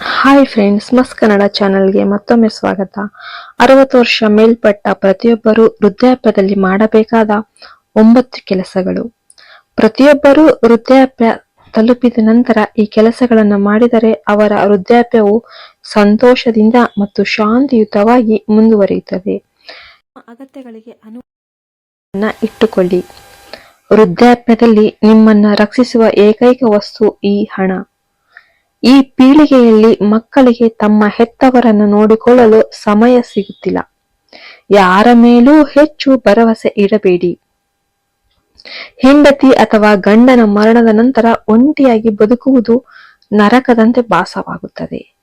Hi friends ಮಸ್ ಕನ್ನಡ ಚಾನೆಲ್ಗೆ ಮತ್ತೊಮ್ಮೆ ಸ್ವಾಗತ. ಅರವತ್ತು ವರ್ಷ ಮೇಲ್ಪಟ್ಟ ಪ್ರತಿಯೊಬ್ಬರು ವೃದ್ಧಾಪ್ಯದಲ್ಲಿ ಮಾಡಬೇಕಾದ ಒಂಬತ್ತು ಕೆಲಸಗಳು. ಪ್ರತಿಯೊಬ್ಬರು ವೃದ್ಧಾಪ್ಯ ತಲುಪಿದ ನಂತರ ಈ ಕೆಲಸಗಳನ್ನು ಮಾಡಿದರೆ ಅವರ ವೃದ್ಧಾಪ್ಯವು ಸಂತೋಷದಿಂದ ಮತ್ತು ಶಾಂತಿಯುತವಾಗಿ ಮುಂದುವರಿಯುತ್ತದೆ. ಅಗತ್ಯಗಳಿಗೆ ಅನು ಇಟ್ಟುಕೊಳ್ಳಿ. ವೃದ್ಧಾಪ್ಯದಲ್ಲಿ ನಿಮ್ಮನ್ನ ರಕ್ಷಿಸುವ ಏಕೈಕ ವಸ್ತು ಈ ಹಣ. ಈ ಪೀಳಿಗೆಯಲ್ಲಿ ಮಕ್ಕಳಿಗೆ ತಮ್ಮ ಹೆತ್ತವರನ್ನು ನೋಡಿಕೊಳ್ಳಲು ಸಮಯ ಸಿಗುತ್ತಿಲ್ಲ. ಯಾರ ಮೇಲೂ ಹೆಚ್ಚು ಭರವಸೆ ಇಡಬೇಡಿ. ಹೆಂಡತಿ ಅಥವಾ ಗಂಡನ ಮರಣದ ನಂತರ ಒಂಟಿಯಾಗಿ ಬದುಕುವುದು ನರಕದಂತೆ ಭಾಸವಾಗುತ್ತದೆ.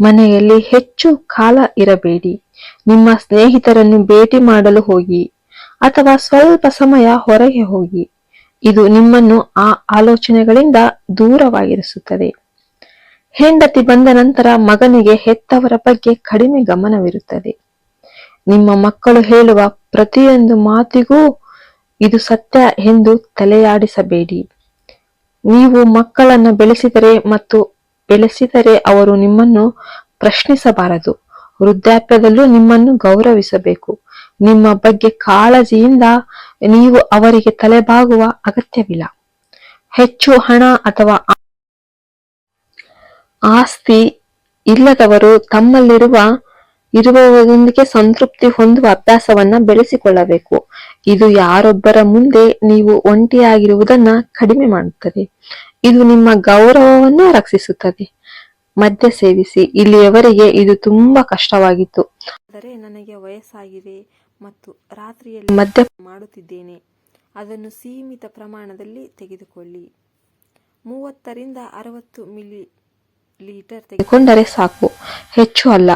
ಮನೆಯಲ್ಲಿ ಹೆಚ್ಚು ಕಾಲ ಇರಬೇಡಿ. ನಿಮ್ಮ ಸ್ನೇಹಿತರನ್ನು ಭೇಟಿ ಮಾಡಲು ಹೋಗಿ ಅಥವಾ ಸ್ವಲ್ಪ ಸಮಯ ಹೊರಗೆ ಹೋಗಿ. ಇದು ನಿಮ್ಮನ್ನು ಆ ಆಲೋಚನೆಗಳಿಂದ ದೂರವಾಗಿರಿಸುತ್ತದೆ. ಹೆಂಡತಿ ಬಂದ ನಂತರ ಮಗನಿಗೆ ಹೆತ್ತವರ ಬಗ್ಗೆ ಕಡಿಮೆ ಗಮನವಿರುತ್ತದೆ. ನಿಮ್ಮ ಮಕ್ಕಳು ಹೇಳುವ ಪ್ರತಿಯೊಂದು ಮಾತಿಗೂ ಇದು ಸತ್ಯ ಎಂದು ತಲೆಯಾಡಿಸಬೇಡಿ. ನೀವು ಮಕ್ಕಳನ್ನು ಬೆಳೆಸಿದರೆ ಮತ್ತು ಬೆಳೆಸಿದರೆ ಅವರು ನಿಮ್ಮನ್ನು ಪ್ರಶ್ನಿಸಬಾರದು. ವೃದ್ಧಾಪ್ಯದಲ್ಲೂ ನಿಮ್ಮನ್ನು ಗೌರವಿಸಬೇಕು. ನಿಮ್ಮ ಬಗ್ಗೆ ಕಾಳಜಿಯಿಂದ ನೀವು ಅವರಿಗೆ ತಲೆಬಾಗುವ ಅಗತ್ಯವಿಲ್ಲ. ಹೆಚ್ಚು ಹಣ ಅಥವಾ ಆಸ್ತಿ ಇಲ್ಲದವರು ತಮ್ಮಲ್ಲಿರುವ ಇರುವವರೊಂದಿಗೆ ಸಂತೃಪ್ತಿ ಹೊಂದುವ ಅಭ್ಯಾಸವನ್ನ ಬೆಳೆಸಿಕೊಳ್ಳಬೇಕು. ಇದು ಯಾರೊಬ್ಬರ ಮುಂದೆ ನೀವು ಒಂಟಿಯಾಗಿರುವುದನ್ನ ಕಡಿಮೆ ಮಾಡುತ್ತದೆ. ಇದು ನಿಮ್ಮ ಗೌರವವನ್ನು ರಕ್ಷಿಸುತ್ತದೆ. ಮದ್ಯ ಸೇವಿಸಿ ಇಲ್ಲಿಯವರೆಗೆ ಇದು ತುಂಬಾ ಕಷ್ಟವಾಗಿತ್ತು. ಆದರೆ ನನಗೆ ವಯಸ್ಸಾಗಿದೆ ಮತ್ತು ರಾತ್ರಿಯಲ್ಲಿ ಮದ್ಯ ಮಾಡುತ್ತಿದ್ದೇನೆ. ಅದನ್ನು ಸೀಮಿತ ಪ್ರಮಾಣದಲ್ಲಿ ತೆಗೆದುಕೊಳ್ಳಿ. ಮೂವತ್ತರಿಂದ ಅರವತ್ತು ಮಿಲಿ ಲೀಟರ್ ತೆಗೆದುಕೊಂಡರೆ ಸಾಕು. ಹೆಚ್ಚು ಅಲ್ಲ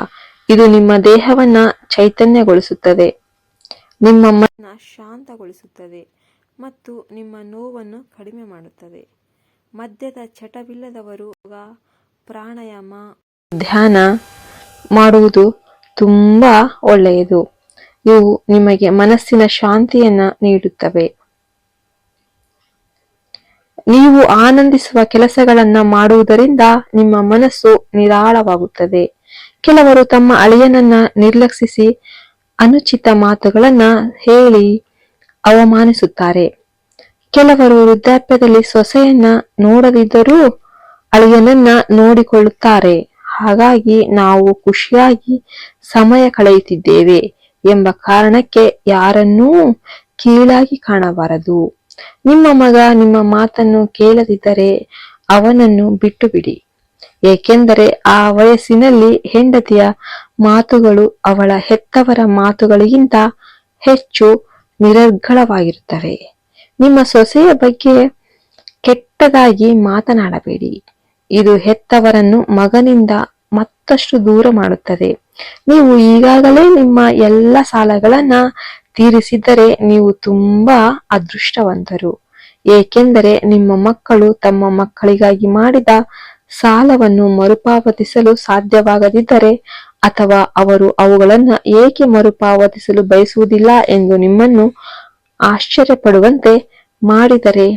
ಇದು ನಿಮ್ಮ ದೇಹವನ್ನ ಚೈತನ್ಯಗೊಳಿಸುತ್ತದೆ. ನಿಮ್ಮ ಮನ ಶಾಂತಗೊಳಿಸುತ್ತದೆ ಮತ್ತು ನಿಮ್ಮ ನೋವನ್ನು ಕಡಿಮೆ ಮಾಡುತ್ತದೆ. ಮದ್ಯದ ಚಟವಿಲ್ಲದವರು ಪ್ರಾಣಾಯಾಮ ಧ್ಯಾನ ಮಾಡುವುದು ತುಂಬಾ ಒಳ್ಳೆಯದು. ಇವು ನಿಮಗೆ ಮನಸ್ಸಿನ ಶಾಂತಿಯನ್ನ ನೀಡುತ್ತವೆ. ನೀವು ಆನಂದಿಸುವ ಕೆಲಸಗಳನ್ನ ಮಾಡುವುದರಿಂದ ನಿಮ್ಮ ಮನಸ್ಸು ನಿರಾಳವಾಗುತ್ತದೆ. ಕೆಲವರು ತಮ್ಮ ಅಳಿಯನನ್ನ ನಿರ್ಲಕ್ಷಿಸಿ ಅನುಚಿತ ಮಾತುಗಳನ್ನ ಹೇಳಿ ಅವಮಾನಿಸುತ್ತಾರೆ. ಕೆಲವರು ವೃದ್ಧಾಪ್ಯದಲ್ಲಿ ಸೊಸೆಯನ್ನ ನೋಡದಿದ್ದರೂ ಅಳಿಯನನ್ನ ನೋಡಿಕೊಳ್ಳುತ್ತಾರೆ. ಹಾಗಾಗಿ ನಾವು ಖುಷಿಯಾಗಿ ಸಮಯ ಕಳೆಯುತ್ತಿದ್ದೇವೆ ಎಂಬ ಕಾರಣಕ್ಕೆ ಯಾರನ್ನೂ ಕೀಳಾಗಿ ಕಾಣಬಾರದು. ನಿಮ್ಮ ಮಗ ನಿಮ್ಮ ಮಾತನ್ನು ಕೇಳದಿದ್ದರೆ ಅವನನ್ನು ಬಿಟ್ಟು ಬಿಡಿ ಏಕೆಂದರೆ ಆ ವಯಸ್ಸಿನಲ್ಲಿ ಹೆಂಡತಿಯ ಮಾತುಗಳು ಅವಳ ಹೆತ್ತವರ ಮಾತುಗಳಿಗಿಂತ ಹೆಚ್ಚು ನಿರರ್ಗಳವಾಗಿರುತ್ತವೆ. ನಿಮ್ಮ ಸೊಸೆಯ ಬಗ್ಗೆ ಕೆಟ್ಟದಾಗಿ ಮಾತನಾಡಬೇಡಿ. ಇದು ಹೆತ್ತವರನ್ನು ಮಗನಿಂದ ಮತ್ತಷ್ಟು ದೂರ ಮಾಡುತ್ತದೆ. ನೀವು ಈಗಾಗಲೇ ನಿಮ್ಮ ಎಲ್ಲ ಸಾಲಗಳನ್ನ ತೀರಿಸಿದ್ದರೆ ನೀವು ತುಂಬಾ ಅದೃಷ್ಟವಂತರು. ಏಕೆಂದರೆ ನಿಮ್ಮ ಮಕ್ಕಳು ತಮ್ಮ ಮಕ್ಕಳಿಗಾಗಿ ಮಾಡಿದ ಸಾಲವನ್ನು ಮರುಪಾವತಿಸಲು ಸಾಧ್ಯವಾಗದಿದ್ದರೆ ಅಥವಾ ಅವರು ಅವುಗಳನ್ನು ಏಕೆ ಮರುಪಾವತಿಸಲು ಬಯಸುವುದಿಲ್ಲ ಎಂದು ನಿಮ್ಮನ್ನು ಆಶ್ಚರ್ಯಪಡುವಂತೆ ಮಾಡಿದರೆ.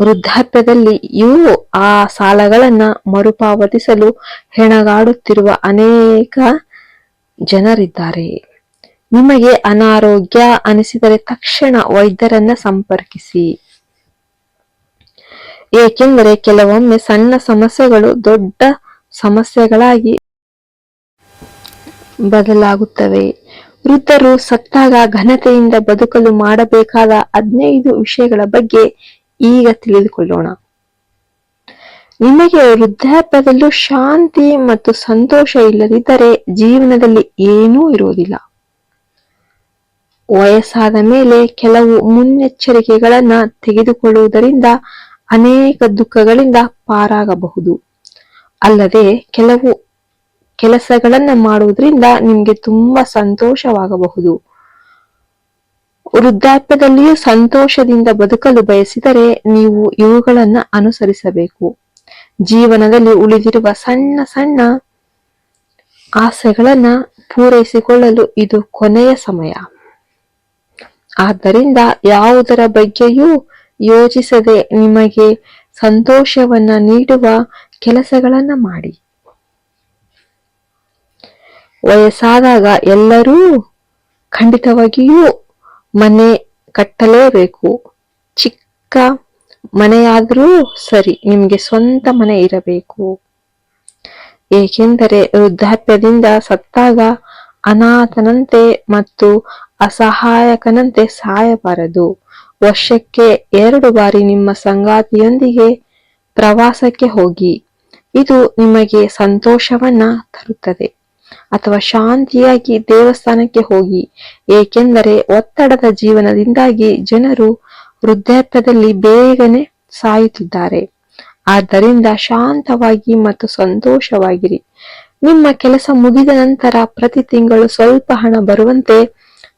ವೃದ್ಧಾಪ್ಯದಲ್ಲಿ ಇವು ಆ ಸಾಲಗಳನ್ನ ಮರುಪಾವತಿಸಲು ಹೆಣಗಾಡುತ್ತಿರುವ ಅನೇಕ ಜನರಿದ್ದಾರೆ. ನಿಮಗೆ ಅನಾರೋಗ್ಯ ಅನಿಸಿದರೆ ತಕ್ಷಣ ವೈದ್ಯರನ್ನ ಸಂಪರ್ಕಿಸಿ. ಏಕೆಂದರೆ ಕೆಲವೊಮ್ಮೆ ಸಣ್ಣ ಸಮಸ್ಯೆಗಳು ದೊಡ್ಡ ಸಮಸ್ಯೆಗಳಾಗಿ ಬದಲಾಗುತ್ತವೆ. ವೃದ್ಧರು ಸತ್ತಾಗ ಘನತೆಯಿಂದ ಬದುಕಲು ಮಾಡಬೇಕಾದ ಹದಿನೈದು ವಿಷಯಗಳ ಬಗ್ಗೆ ಈಗ ತಿಳಿದುಕೊಳ್ಳೋಣ. ನಿಮಗೆ ವೃದ್ಧಾಪ್ಯದಲ್ಲೂ ಶಾಂತಿ ಮತ್ತು ಸಂತೋಷ ಇಲ್ಲದಿದ್ದರೆ ಜೀವನದಲ್ಲಿ ಏನೂ ಇರುವುದಿಲ್ಲ. ವಯಸ್ಸಾದ ಮೇಲೆ ಕೆಲವು ಮುನ್ನೆಚ್ಚರಿಕೆಗಳನ್ನ ತೆಗೆದುಕೊಳ್ಳುವುದರಿಂದ ಅನೇಕ ದುಃಖಗಳಿಂದ ಪಾರಾಗಬಹುದು. ಅಲ್ಲದೆ ಕೆಲವು ಕೆಲಸಗಳನ್ನ ಮಾಡುವುದರಿಂದ ನಿಮಗೆ ತುಂಬಾ ಸಂತೋಷವಾಗಬಹುದು. ವೃದ್ಧಾಪ್ಯದಲ್ಲಿಯೂ ಸಂತೋಷದಿಂದ ಬದುಕಲು ಬಯಸಿದರೆ ನೀವು ಇವುಗಳನ್ನ ಅನುಸರಿಸಬೇಕು. ಜೀವನದಲ್ಲಿ ಉಳಿದಿರುವ ಸಣ್ಣ ಸಣ್ಣ ಆಸೆಗಳನ್ನ ಪೂರೈಸಿಕೊಳ್ಳಲು ಇದು ಕೊನೆಯ ಸಮಯ. ಆದ್ದರಿಂದ ಯಾವುದರ ಬಗ್ಗೆಯೂ ಯೋಚಿಸದೆ ನಿಮಗೆ ಸಂತೋಷವನ್ನ ನೀಡುವ ಕೆಲಸಗಳನ್ನ ಮಾಡಿ. ವಯಸ್ಸಾದಾಗ ಎಲ್ಲರೂ ಖಂಡಿತವಾಗಿಯೂ ಮನೆ ಕಟ್ಟಲೇಬೇಕು. ಚಿಕ್ಕ ಮನೆಯಾದರೂ ಸರಿ, ನಿಮಗೆ ಸ್ವಂತ ಮನೆ ಇರಬೇಕು. ಏಕೆಂದರೆ ವೃದ್ಧಾಪ್ಯದಿಂದ ಸತ್ತಾಗ ಅನಾಥನಂತೆ ಮತ್ತು ಅಸಹಾಯಕನಂತೆ ಸಾಯಬಾರದು. ವರ್ಷಕ್ಕೆ ಎರಡು ಬಾರಿ ನಿಮ್ಮ ಸಂಗಾತಿಯೊಂದಿಗೆ ಪ್ರವಾಸಕ್ಕೆ ಹೋಗಿ. ಇದು ನಿಮಗೆ ಸಂತೋಷವನ್ನ ತರುತ್ತದೆ. ಅಥವಾ ಶಾಂತಿಯಾಗಿ ದೇವಸ್ಥಾನಕ್ಕೆ ಹೋಗಿ. ಏಕೆಂದರೆ ಒತ್ತಡದ ಜೀವನದಿಂದಾಗಿ ಜನರು ವೃದ್ಧಾಪ್ಯದಲ್ಲಿ ಬೇಗನೆ ಸಾಯುತ್ತಿದ್ದಾರೆ. ಆದ್ದರಿಂದ ಶಾಂತವಾಗಿ ಮತ್ತು ಸಂತೋಷವಾಗಿರಿ. ನಿಮ್ಮ ಕೆಲಸ ಮುಗಿದ ನಂತರ ಪ್ರತಿ ತಿಂಗಳು ಸ್ವಲ್ಪ ಹಣ ಬರುವಂತೆ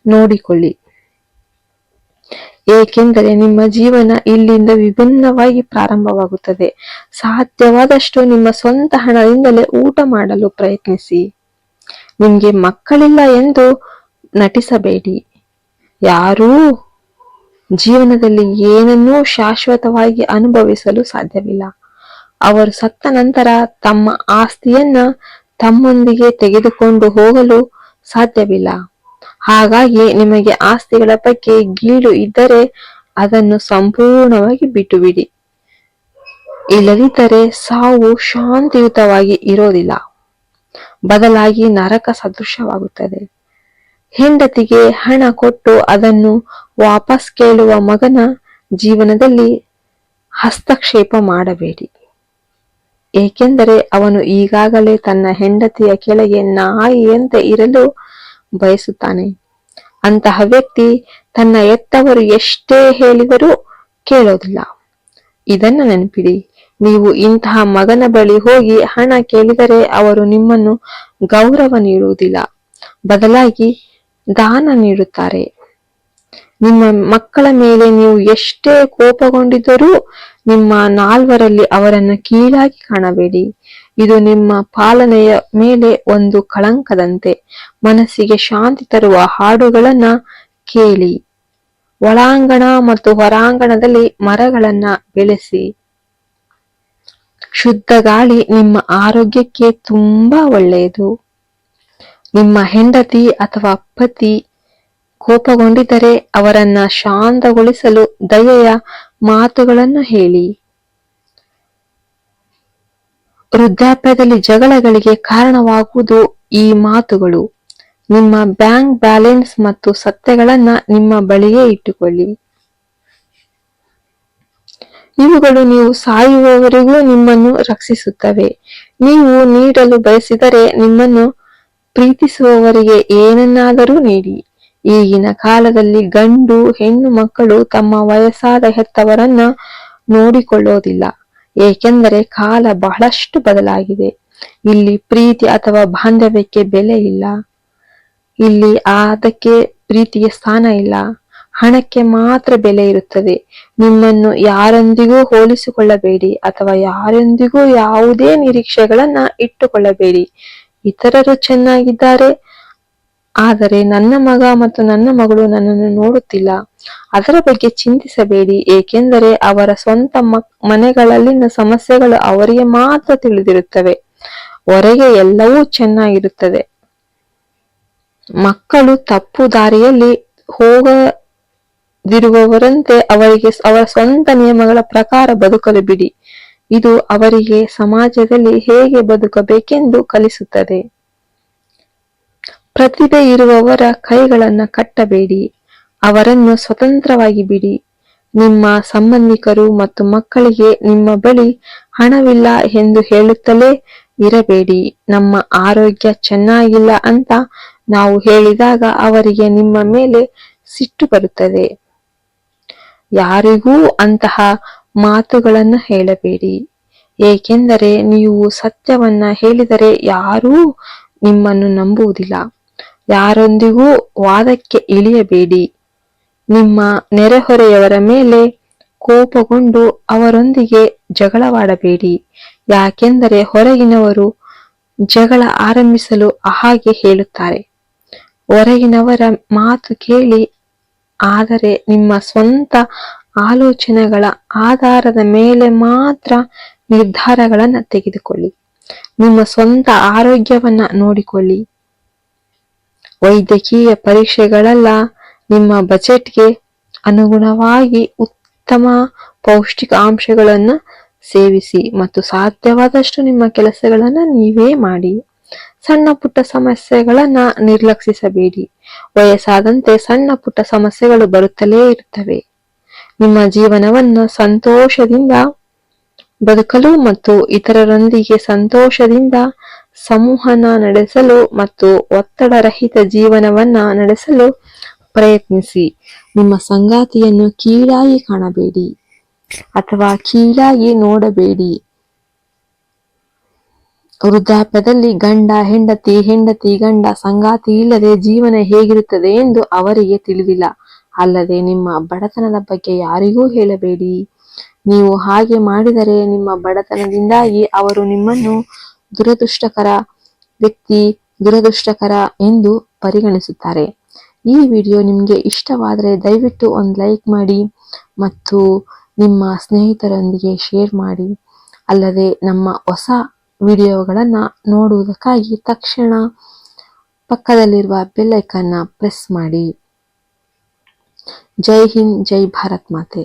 ನೋಡಿಕೊಳ್ಳಿ. ಏಕೆಂದರೆ ನಿಮ್ಮ ಜೀವನ ಇಲ್ಲಿಂದ ವಿಭಿನ್ನವಾಗಿ ಪ್ರಾರಂಭವಾಗುತ್ತದೆ. ಸಾಧ್ಯವಾದಷ್ಟು ನಿಮ್ಮ ಸ್ವಂತ ಹಣದಿಂದಲೇ ಊಟ ಮಾಡಲು ಪ್ರಯತ್ನಿಸಿ. ನಿಮಗೆ ಮಕ್ಕಳಿಲ್ಲ ಎಂದು ನಟಿಸಬೇಡಿ. ಯಾರೂ ಜೀವನದಲ್ಲಿ ಏನನ್ನೂ ಶಾಶ್ವತವಾಗಿ ಅನುಭವಿಸಲು ಸಾಧ್ಯವಿಲ್ಲ. ಅವರು ಸತ್ತ ನಂತರ ತಮ್ಮ ಆಸ್ತಿಯನ್ನ ತಮ್ಮೊಂದಿಗೆ ತೆಗೆದುಕೊಂಡು ಹೋಗಲು ಸಾಧ್ಯವಿಲ್ಲ. ಹಾಗಾಗಿ ನಿಮಗೆ ಆಸ್ತಿಗಳ ಬಗ್ಗೆ ಗೀಳು ಇದ್ದರೆ ಅದನ್ನು ಸಂಪೂರ್ಣವಾಗಿ ಬಿಟ್ಟುಬಿಡಿ. ಇಲ್ಲದಿದ್ದರೆ ಸಾವು ಶಾಂತಿಯುತವಾಗಿ ಇರೋದಿಲ್ಲ. ಬದಲಾಗಿ ನರಕ ಸದೃಶವಾಗುತ್ತದೆ. ಹೆಂಡತಿಗೆ ಹಣ ಕೊಟ್ಟು ಅದನ್ನು ವಾಪಸ್ ಕೇಳುವ ಮಗನ ಜೀವನದಲ್ಲಿ ಹಸ್ತಕ್ಷೇಪ ಮಾಡಬೇಡಿ. ಏಕೆಂದರೆ ಅವನು ಈಗಾಗಲೇ ತನ್ನ ಹೆಂಡತಿಯ ಕೆಳಗೆ ನಾಯಿಯಂತೆ ಇರಲು ಬಯಸುತ್ತಾನೆ. ಅಂತಹ ವ್ಯಕ್ತಿ ತನ್ನ ಎತ್ತವರು ಎಷ್ಟೇ ಹೇಳಿದರೂ ಕೇಳೋದಿಲ್ಲ. ಇದನ್ನು ನೆನಪಿಡಿ, ನೀವು ಇಂತಹ ಮಗನ ಬಳಿ ಹೋಗಿ ಹಣ ಕೇಳಿದರೆ ಅವರು ನಿಮ್ಮನ್ನು ಗೌರವ ನೀಡುವುದಿಲ್ಲ, ಬದಲಾಗಿ ದಾನ ನೀಡುತ್ತಾರೆ. ನಿಮ್ಮ ಮಕ್ಕಳ ಮೇಲೆ ನೀವು ಎಷ್ಟೇ ಕೋಪಗೊಂಡಿದ್ದರೂ ನಿಮ್ಮ ನಾಲ್ವರಲ್ಲಿ ಅವರನ್ನು ಕೀಳಾಗಿ ಕಾಣಬೇಡಿ. ಇದು ನಿಮ್ಮ ಪಾಲನೆಯ ಮೇಲೆ ಒಂದು ಕಳಂಕದಂತೆ ಮನಸ್ಸಿಗೆ ಶಾಂತಿ ತರುವ ಹಾಡುಗಳನ್ನ ಕೇಳಿ. ಒಳಾಂಗಣ ಮತ್ತು ಹೊರಾಂಗಣದಲ್ಲಿ ಮರಗಳನ್ನ ಬೆಳೆಸಿ. ಶುದ್ಧ ಗಾಳಿ ನಿಮ್ಮ ಆರೋಗ್ಯಕ್ಕೆ ತುಂಬಾ ಒಳ್ಳೆಯದು. ನಿಮ್ಮ ಹೆಂಡತಿ ಅಥವಾ ಪತಿ ಕೋಪಗೊಂಡಿದ್ದರೆ ಅವರನ್ನ ಶಾಂತಗೊಳಿಸಲು ದಯೆಯ ಮಾತುಗಳನ್ನು ಹೇಳಿ. ವೃದ್ಧಾಪ್ಯದಲ್ಲಿ ಜಗಳಗಳಿಗೆ ಕಾರಣವಾಗುವುದು ಈ ಮಾತುಗಳು. ನಿಮ್ಮ ಬ್ಯಾಂಕ್ ಬ್ಯಾಲೆನ್ಸ್ ಮತ್ತು ಸತ್ಯಗಳನ್ನ ನಿಮ್ಮ ಬಳಿಯೇ ಇಟ್ಟುಕೊಳ್ಳಿ. ಇವುಗಳು ನೀವು ಸಾಯುವವರೆಗೂ ನಿಮ್ಮನ್ನು ರಕ್ಷಿಸುತ್ತವೆ. ನೀವು ನೀಡಲು ಬಯಸಿದರೆ ನಿಮ್ಮನ್ನು ಪ್ರೀತಿಸುವವರಿಗೆ ಏನನ್ನಾದರೂ ನೀಡಿ. ಈಗಿನ ಕಾಲದಲ್ಲಿ ಗಂಡು ಹೆಣ್ಣು ಮಕ್ಕಳು ತಮ್ಮ ವಯಸ್ಸಾದ ಹೆತ್ತವರನ್ನ ನೋಡಿಕೊಳ್ಳೋದಿಲ್ಲ. ಏಕೆಂದರೆ ಕಾಲ ಬಹಳಷ್ಟು ಬದಲಾಗಿದೆ. ಇಲ್ಲಿ ಪ್ರೀತಿ ಅಥವಾ ಬಾಂಧವ್ಯಕ್ಕೆ ಬೆಲೆ ಇಲ್ಲ. ಇಲ್ಲಿ ಅದಕ್ಕೆ ಪ್ರೀತಿಗೆ ಸ್ಥಾನ ಇಲ್ಲ. ಹಣಕ್ಕೆ ಮಾತ್ರ ಬೆಲೆ ಇರುತ್ತದೆ. ನಿಮ್ಮನ್ನು ಯಾರೊಂದಿಗೂ ಹೋಲಿಸಿಕೊಳ್ಳಬೇಡಿ ಅಥವಾ ಯಾರೊಂದಿಗೂ ಯಾವುದೇ ನಿರೀಕ್ಷೆಗಳನ್ನ ಇಟ್ಟುಕೊಳ್ಳಬೇಡಿ. ಇತರರು ಚೆನ್ನಾಗಿದ್ದಾರೆ ಆದರೆ ನನ್ನ ಮಗ ಮತ್ತು ನನ್ನ ಮಗಳು ನನ್ನನ್ನು ನೋಡುತ್ತಿಲ್ಲ. ಅದರ ಬಗ್ಗೆ ಚಿಂತಿಸಬೇಡಿ, ಏಕೆಂದರೆ ಅವರ ಸ್ವಂತ ಮನೆಗಳಲ್ಲಿನ ಸಮಸ್ಯೆಗಳು ಅವರಿಗೆ ಮಾತ್ರ ತಿಳಿದಿರುತ್ತವೆ. ಹೊರಗೆ ಎಲ್ಲವೂ ಚೆನ್ನಾಗಿರುತ್ತದೆ. ಮಕ್ಕಳು ತಪ್ಪು ದಾರಿಯಲ್ಲಿ ಹೋಗದಿರುವವರಂತೆ ಅವರಿಗೆ ಅವರ ಸ್ವಂತ ನಿಯಮಗಳ ಪ್ರಕಾರ ಬದುಕಲು ಬಿಡಿ. ಇದು ಅವರಿಗೆ ಸಮಾಜದಲ್ಲಿ ಹೇಗೆ ಬದುಕಬೇಕೆಂದು ಕಲಿಸುತ್ತದೆ. ಪ್ರತಿಭೆ ಇರುವವರ ಕೈಗಳನ್ನು ಕಟ್ಟಬೇಡಿ. ಅವರನ್ನು ಸ್ವತಂತ್ರವಾಗಿ ಬಿಡಿ. ನಿಮ್ಮ ಸಂಬಂಧಿಕರು ಮತ್ತು ಮಕ್ಕಳಿಗೆ ನಿಮ್ಮ ಬಳಿ ಹಣವಿಲ್ಲ ಎಂದು ಹೇಳುತ್ತಲೇ ಇರಬೇಡಿ. ನಮ್ಮ ಆರೋಗ್ಯ ಚೆನ್ನಾಗಿಲ್ಲ ಅಂತ ನಾವು ಹೇಳಿದಾಗ ಅವರಿಗೆ ನಿಮ್ಮ ಮೇಲೆ ಸಿಟ್ಟು ಬರುತ್ತದೆ. ಯಾರಿಗೂ ಅಂತಹ ಮಾತುಗಳನ್ನು ಹೇಳಬೇಡಿ. ಏಕೆಂದರೆ ನೀವು ಸತ್ಯವನ್ನ ಹೇಳಿದರೆ ಯಾರೂ ನಿಮ್ಮನ್ನು ನಂಬುವುದಿಲ್ಲ. ಯಾರೊಂದಿಗೂ ವಾದಕ್ಕೆ ಇಳಿಯಬೇಡಿ. ನಿಮ್ಮ ನೆರೆಹೊರೆಯವರ ಮೇಲೆ ಕೋಪಗೊಂಡು ಅವರೊಂದಿಗೆ ಜಗಳವಾಡಬೇಡಿ. ಯಾಕೆಂದರೆ ಹೊರಗಿನವರು ಜಗಳ ಆರಂಭಿಸಲು ಹಾಗೆ ಹೇಳುತ್ತಾರೆ. ಹೊರಗಿನವರ ಮಾತು ಕೇಳಿ, ಆದರೆ ನಿಮ್ಮ ಸ್ವಂತ ಆಲೋಚನೆಗಳ ಆಧಾರದ ಮೇಲೆ ಮಾತ್ರ ನಿರ್ಧಾರಗಳನ್ನು ತೆಗೆದುಕೊಳ್ಳಿ. ನಿಮ್ಮ ಸ್ವಂತ ಆರೋಗ್ಯವನ್ನು ನೋಡಿಕೊಳ್ಳಿ. ವೈದ್ಯಕೀಯ ಪರೀಕ್ಷೆಗಳೆಲ್ಲ, ನಿಮ್ಮ ಬಜೆಟ್ಗೆ ಅನುಗುಣವಾಗಿ ಉತ್ತಮ ಪೌಷ್ಟಿಕಾಂಶಗಳನ್ನು ಸೇವಿಸಿ ಮತ್ತು ಸಾಧ್ಯವಾದಷ್ಟು ನಿಮ್ಮ ಕೆಲಸಗಳನ್ನು ನೀವೇ ಮಾಡಿ. ಸಣ್ಣ ಪುಟ್ಟ ಸಮಸ್ಯೆಗಳನ್ನು ನಿರ್ಲಕ್ಷಿಸಬೇಡಿ. ವಯಸ್ಸಾದಂತೆ ಸಣ್ಣ ಪುಟ್ಟ ಸಮಸ್ಯೆಗಳು ಬರುತ್ತಲೇ ಇರುತ್ತವೆ. ನಿಮ್ಮ ಜೀವನವನ್ನು ಸಂತೋಷದಿಂದ ಬದುಕಲು ಮತ್ತು ಇತರರೊಂದಿಗೆ ಸಂತೋಷದಿಂದ ಸಂವಹನ ನಡೆಸಲು ಮತ್ತು ಒತ್ತಡರಹಿತ ಜೀವನವನ್ನ ನಡೆಸಲು ಪ್ರಯತ್ನಿಸಿ. ನಿಮ್ಮ ಸಂಗಾತಿಯನ್ನು ಕೀಳಾಗಿ ಕಾಣಬೇಡಿ ಅಥವಾ ಕೀಳಾಗಿ ನೋಡಬೇಡಿ. ವೃದ್ಧಾಪ್ಯದಲ್ಲಿ ಗಂಡ, ಹೆಂಡತಿ ಹೆಂಡತಿ, ಗಂಡ, ಸಂಗಾತಿ ಇಲ್ಲದೆ ಜೀವನ ಹೇಗಿರುತ್ತದೆ ಎಂದು ಅವರಿಗೆ ತಿಳಿದಿಲ್ಲ. ಅಲ್ಲದೆ ನಿಮ್ಮ ಬಡತನದ ಬಗ್ಗೆ ಯಾರಿಗೂ ಹೇಳಬೇಡಿ. ನೀವು ಹಾಗೆ ಮಾಡಿದರೆ ನಿಮ್ಮ ಬಡತನದಿಂದಾಗಿ ಅವರು ನಿಮ್ಮನ್ನು ದುರದೃಷ್ಟಕರ ವ್ಯಕ್ತಿ ದುರದೃಷ್ಟಕರ ಎಂದು ಪರಿಗಣಿಸುತ್ತಾರೆ. ಈ ವಿಡಿಯೋ ನಿಮಗೆ ಇಷ್ಟವಾದರೆ ದಯವಿಟ್ಟು ಒಂದು ಲೈಕ್ ಮಾಡಿ ಮತ್ತು ನಿಮ್ಮ ಸ್ನೇಹಿತರೊಂದಿಗೆ ಶೇರ್ ಮಾಡಿ. ಅಲ್ಲದೆ ನಮ್ಮ ಹೊಸ ವಿಡಿಯೋಗಳನ್ನು ನೋಡುವುದಕ್ಕಾಗಿ ತಕ್ಷಣ ಪಕ್ಕದಲ್ಲಿರುವ ಬೆಲ್ ಐಕನ್ನ ಪ್ರೆಸ್ ಮಾಡಿ. ಜೈ ಹಿಂದ್, ಜೈ ಭಾರತ್ ಮಾತೆ.